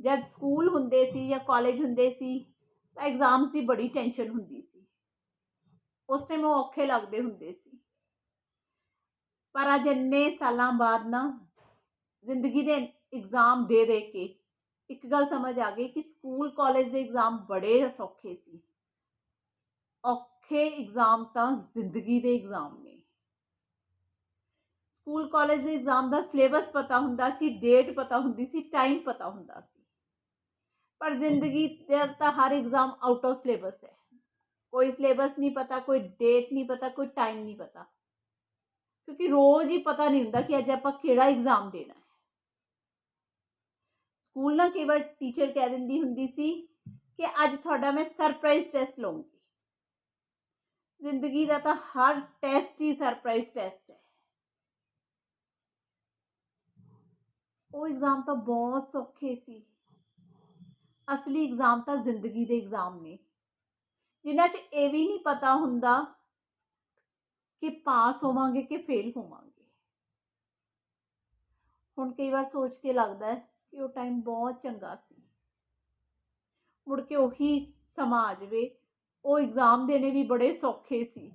ਜਦ ਸਕੂਲ ਹੁੰਦੇ ਸੀ ਜਾਂ ਕਾਲਜ ਹੁੰਦੇ ਸੀ ਤਾਂ ਐਗਜ਼ਾਮਸ ਦੀ ਬੜੀ ਟੈਨਸ਼ਨ ਹੁੰਦੀ ਸੀ। ਉਸ ਟਾਈਮ ਉਹ ਔਖੇ ਲੱਗਦੇ ਹੁੰਦੇ ਸੀ। ਪਰ ਅੱਜ ਇੰਨੇ ਸਾਲਾਂ ਬਾਅਦ ਨਾ ਜ਼ਿੰਦਗੀ ਦੇ ਇਗਜ਼ਾਮ ਦੇ ਦੇ ਕੇ ਇੱਕ ਗੱਲ ਸਮਝ ਆ ਗਈ ਕਿ ਸਕੂਲ ਕਾਲਜ ਦੇ ਇਗਜ਼ਾਮ ਬੜੇ ਸੌਖੇ ਸੀ। ਔਖੇ ਇਗਜ਼ਾਮ ਤਾਂ ਜ਼ਿੰਦਗੀ ਦੇ ਇਗਜ਼ਾਮ ਨੇ। ਸਕੂਲ ਕਾਲਜ ਦੇ ਇਗਜ਼ਾਮ ਦਾ ਸਿਲੇਬਸ ਪਤਾ ਹੁੰਦਾ ਸੀ ਡੇਟ ਪਤਾ ਹੁੰਦੀ ਸੀ ਟਾਈਮ ਪਤਾ ਹੁੰਦਾ ਸੀ। ਪਰ ਜ਼ਿੰਦਗੀ ਦਾ ਤਾਂ ਹਰ ਇਗਜ਼ਾਮ ਆਊਟ ਆਫ ਸਿਲੇਬਸ ਹੈ ਕੋਈ ਸਿਲੇਬਸ ਨਹੀਂ ਪਤਾ ਕੋਈ ਡੇਟ ਨਹੀਂ ਪਤਾ ਕੋਈ ਟਾਈਮ ਨਹੀਂ ਪਤਾ ਕਿਉਂਕਿ ਰੋਜ਼ ਹੀ ਪਤਾ ਨਹੀਂ ਹੁੰਦਾ ਕਿ ਅੱਜ ਆਪਾਂ ਕਿਹੜਾ ਇਗਜ਼ਾਮ ਦੇਣਾ ਹੈ ਸਕੂਲ ਨਾ ਕੇਵਲ ਟੀਚਰ ਕਹਿ ਦਿੰਦੀ ਹੁੰਦੀ ਸੀ ਕਿ ਅੱਜ ਤੁਹਾਡਾ ਮੈਂ ਸਰਪ੍ਰਾਈਜ਼ ਟੈਸਟ ਲਵਾਂਗੀ ਜ਼ਿੰਦਗੀ ਦਾ ਤਾਂ ਹਰ ਟੈਸਟ ਹੀ ਸਰਪ੍ਰਾਈਜ਼ ਟੈਸਟ ਹੈ ਉਹ ਇਗਜ਼ਾਮ ਤਾਂ ਬਹੁਤ ਸੌਖੇ ਸੀ ਅਸਲੀ ਇਗਜ਼ਾਮ ਤਾਂ ਜ਼ਿੰਦਗੀ ਦੇ ਇਗਜ਼ਾਮ ਨੇ। ਜਿਨ੍ਹਾਂ 'ਚ ਇਹ ਵੀ ਨਹੀਂ ਪਤਾ ਹੁੰਦਾ ਕਿ ਪਾਸ ਹੋਵਾਂਗੇ ਕਿ ਫੇਲ ਹੋਵਾਂਗੇ। ਹੁਣ ਕਈ ਵਾਰ ਸੋਚ ਕੇ ਲੱਗਦਾ ਹੈ ਕਿ ਉਹ ਟਾਈਮ ਬਹੁਤ ਚੰਗਾ ਸੀ। ਮੁੜ ਕੇ ਉਹੀ ਸਮਾਂ ਆ ਜਾਵੇ। ਉਹ ਇਗਜ਼ਾਮ ਦੇਣੇ ਵੀ ਬੜੇ ਸੌਖੇ ਸੀ।